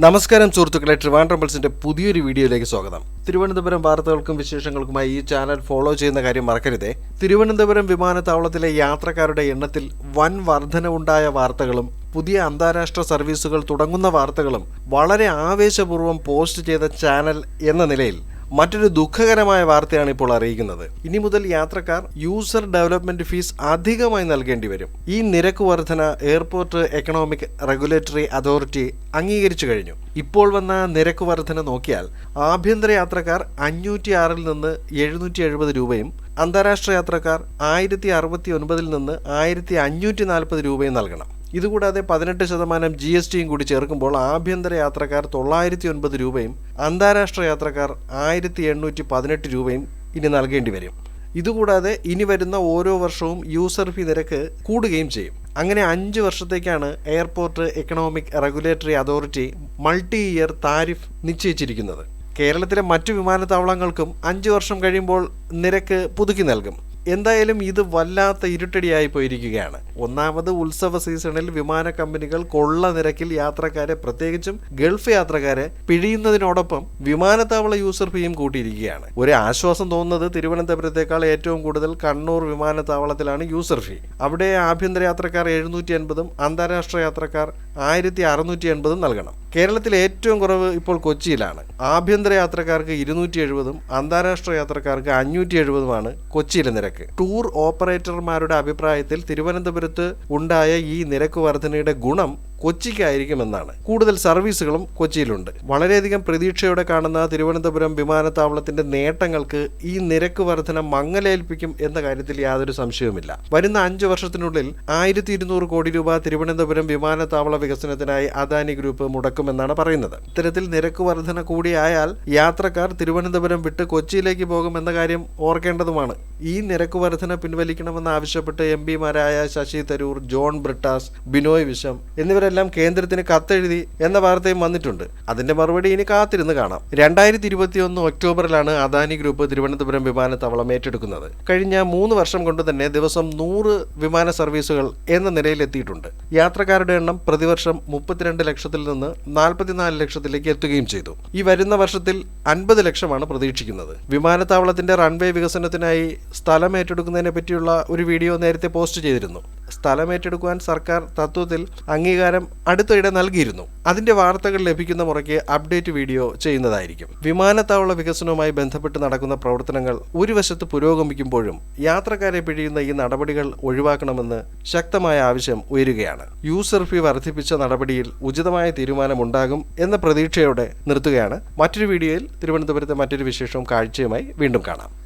നമസ്കാരം സുഹൃത്തുക്കളെ. ട്രിവാൻഡ്രം പൾസിന്റെ പുതിയൊരു വീഡിയോയിലേക്ക് സ്വാഗതം. തിരുവനന്തപുരം വാർത്തകൾക്കും വിശേഷങ്ങൾക്കുമായി ഈ ചാനൽ ഫോളോ ചെയ്യുന്ന കാര്യം മറക്കരുതേ. തിരുവനന്തപുരം വിമാനത്താവളത്തിലെ യാത്രക്കാരുടെ എണ്ണത്തിൽ വൻ വർധനവുണ്ടായ വാർത്തകളും പുതിയ അന്താരാഷ്ട്ര സർവീസുകൾ തുടങ്ങുന്ന വാർത്തകളും വളരെ ആവേശപൂർവം പോസ്റ്റ് ചെയ്ത ചാനൽ എന്ന നിലയിൽ മറ്റൊരു ദുഃഖകരമായ വാർത്തയാണ് ഇപ്പോൾ അറിയിക്കുന്നത്. ഇനി മുതൽ യാത്രക്കാർ യൂസർ ഡെവലപ്മെന്റ് ഫീസ് അധികമായി നൽകേണ്ടി വരും. ഈ നിരക്ക് വർധന എയർപോർട്ട് എക്കണോമിക് റെഗുലേറ്ററി അതോറിറ്റി അംഗീകരിച്ചു കഴിഞ്ഞു. ഇപ്പോൾ വന്ന നിരക്ക് വർധന നോക്കിയാൽ ആഭ്യന്തര യാത്രക്കാർ അഞ്ഞൂറ്റി ആറിൽ നിന്ന് എഴുന്നൂറ്റി എഴുപത് രൂപയും അന്താരാഷ്ട്ര യാത്രക്കാർ ആയിരത്തി അറുപത്തി ഒൻപതിൽ നിന്ന് ആയിരത്തി അഞ്ഞൂറ്റി നാൽപ്പത് രൂപയും നൽകണം. ഇതുകൂടാതെ പതിനെട്ട് ശതമാനം ജി എസ് ടിയും കൂടി ചേർക്കുമ്പോൾ ആഭ്യന്തര യാത്രക്കാർ തൊള്ളായിരത്തി ഒൻപത് രൂപയും അന്താരാഷ്ട്ര യാത്രക്കാർ ആയിരത്തി എണ്ണൂറ്റി പതിനെട്ട് രൂപയും ഇനി നൽകേണ്ടി വരും. ഇതുകൂടാതെ ഇനി വരുന്ന ഓരോ വർഷവും യൂസർ ഫീ നിരക്ക് കൂടുകയും ചെയ്യും. അങ്ങനെ അഞ്ച് വർഷത്തേക്കാണ് airport economic regulatory authority multi year tariff നിശ്ചയിച്ചിരിക്കുന്നത്. കേരളത്തിലെ മറ്റു വിമാനത്താവളങ്ങൾക്കും അഞ്ച് വർഷം കഴിയുമ്പോൾ നിരക്ക് പുതുക്കി നൽകും. എന്തായാലും ഇത് വല്ലാത്ത ഇരുട്ടടിയായി പോയിരിക്കുകയാണ്. ഒന്നാമത് ഉത്സവ സീസണിൽ വിമാന കമ്പനികൾ കൊള്ള നിരക്കിൽ യാത്രക്കാരെ പ്രത്യേകിച്ചും ഗൾഫ് യാത്രക്കാരെ പിഴിയുന്നതിനോടൊപ്പം വിമാനത്താവള യൂസർ ഫീയും കൂട്ടിയിരിക്കുകയാണ്. ഒരു ആശ്വാസം തോന്നുന്നത് തിരുവനന്തപുരത്തേക്കാൾ ഏറ്റവും കൂടുതൽ കണ്ണൂർ വിമാനത്താവളത്തിലാണ് യൂസർ ഫീ അവിടെ ആഭ്യന്തര യാത്രക്കാർ എഴുന്നൂറ്റി അൻപതും അന്താരാഷ്ട്ര യാത്രക്കാർ ആയിരത്തി അറുന്നൂറ്റി എൺപതും നൽകണം. കേരളത്തിൽ ഏറ്റവും കുറവ് ഇപ്പോൾ കൊച്ചിയിലാണ്. ആഭ്യന്തര യാത്രക്കാർക്ക് ഇരുന്നൂറ്റി എഴുപതും അന്താരാഷ്ട്ര യാത്രക്കാർക്ക് അഞ്ഞൂറ്റി എഴുപതുമാണ് കൊച്ചിയിലെ നിരക്ക്. ടൂർ ഓപ്പറേറ്റർമാരുടെ അഭിപ്രായത്തിൽ തിരുവനന്തപുരത്ത് ഉണ്ടായ ഈ നിരക്ക് വർധനയുടെ ഗുണം കൊച്ചിക്കായിരിക്കുമെന്നാണ് കൂടുതൽ സർവീസുകളും കൊച്ചിയിലുണ്ട്. വളരെയധികം പ്രതീക്ഷയോടെ കാണുന്ന തിരുവനന്തപുരം വിമാനത്താവളത്തിന്റെ നേട്ടങ്ങൾക്ക് ഈ നിരക്ക് വർധന മങ്ങലേൽപ്പിക്കും എന്ന കാര്യത്തിൽ യാതൊരു സംശയവുമില്ല. വരുന്ന അഞ്ചു വർഷത്തിനുള്ളിൽ ആയിരത്തി ഇരുന്നൂറ് കോടി രൂപ തിരുവനന്തപുരം വിമാനത്താവള വികസനത്തിനായി അദാനി ഗ്രൂപ്പ് മുടക്കുമെന്നാണ് പറയുന്നത്. ഇത്തരത്തിൽ നിരക്ക് വർധന കൂടിയായാൽ യാത്രക്കാർ തിരുവനന്തപുരം വിട്ട് കൊച്ചിയിലേക്ക് പോകുമെന്ന കാര്യം ഓർക്കേണ്ടതുമാണ്. ഈ നിരക്ക് വർധന പിൻവലിക്കണമെന്ന് ആവശ്യപ്പെട്ട് എം പിമാരായ ശശി തരൂർ ജോൺ ബ്രിട്ടാസ് ബിനോയ് വിശ്വം എന്നിവരെല്ലാം കേന്ദ്രത്തിന് കത്തെഴുതി എന്ന വാർത്തയും വന്നിട്ടുണ്ട്. അതിന്റെ മറുപടി ഇനി കാത്തിരുന്ന് കാണാം. രണ്ടായിരത്തി ഇരുപത്തിയൊന്ന് ഒക്ടോബറിലാണ് അദാനി ഗ്രൂപ്പ് തിരുവനന്തപുരം വിമാനത്താവളം ഏറ്റെടുക്കുന്നത്. കഴിഞ്ഞ മൂന്ന് വർഷം കൊണ്ട് തന്നെ ദിവസം നൂറ് വിമാന സർവീസുകൾ എന്ന നിലയിലെത്തിയിട്ടുണ്ട്. യാത്രക്കാരുടെ എണ്ണം പ്രതിവർഷം മുപ്പത്തിരണ്ട് ലക്ഷത്തിൽ നിന്ന് നാൽപ്പത്തിനാല് ലക്ഷത്തിലേക്ക് എത്തുകയും ചെയ്തു. ഈ വരുന്ന വർഷത്തിൽ അൻപത് ലക്ഷമാണ് പ്രതീക്ഷിക്കുന്നത്. വിമാനത്താവളത്തിന്റെ റൺവേ വികസനത്തിനായി സ്ഥലം ഏറ്റെടുക്കുന്നതിനെ പറ്റിയുള്ള ഒരു വീഡിയോ നേരത്തെ പോസ്റ്റ് ചെയ്തിരുന്നു. സ്ഥലം ഏറ്റെടുക്കുവാൻ സർക്കാർ തത്വത്തിൽ അംഗീകാരം അടുത്തിടെ നൽകിയിരുന്നു. അതിന്റെ വാർത്തകൾ ലഭിക്കുന്ന മുറയ്ക്ക് അപ്ഡേറ്റ് വീഡിയോ ചെയ്യുന്നതായിരിക്കും. വിമാനത്താവള വികസനവുമായി ബന്ധപ്പെട്ട് നടക്കുന്ന പ്രവർത്തനങ്ങൾ ഒരു വശത്ത് പുരോഗമിക്കുമ്പോഴും യാത്രക്കാരെ പിഴിയുന്ന ഈ നടപടികൾ ഒഴിവാക്കണമെന്ന് ശക്തമായ ആവശ്യം ഉയരുകയാണ്. യൂസർ ഫീ വർദ്ധിപ്പിച്ച നടപടിയിൽ ഉചിതമായ തീരുമാനമുണ്ടാകും എന്ന പ്രതീക്ഷയോടെ നിർത്തുകയാണ്. മറ്റൊരു വീഡിയോയിൽ തിരുവനന്തപുരത്തെ മറ്റൊരു വിശേഷവും കാഴ്ചയുമായി വീണ്ടും കാണാം.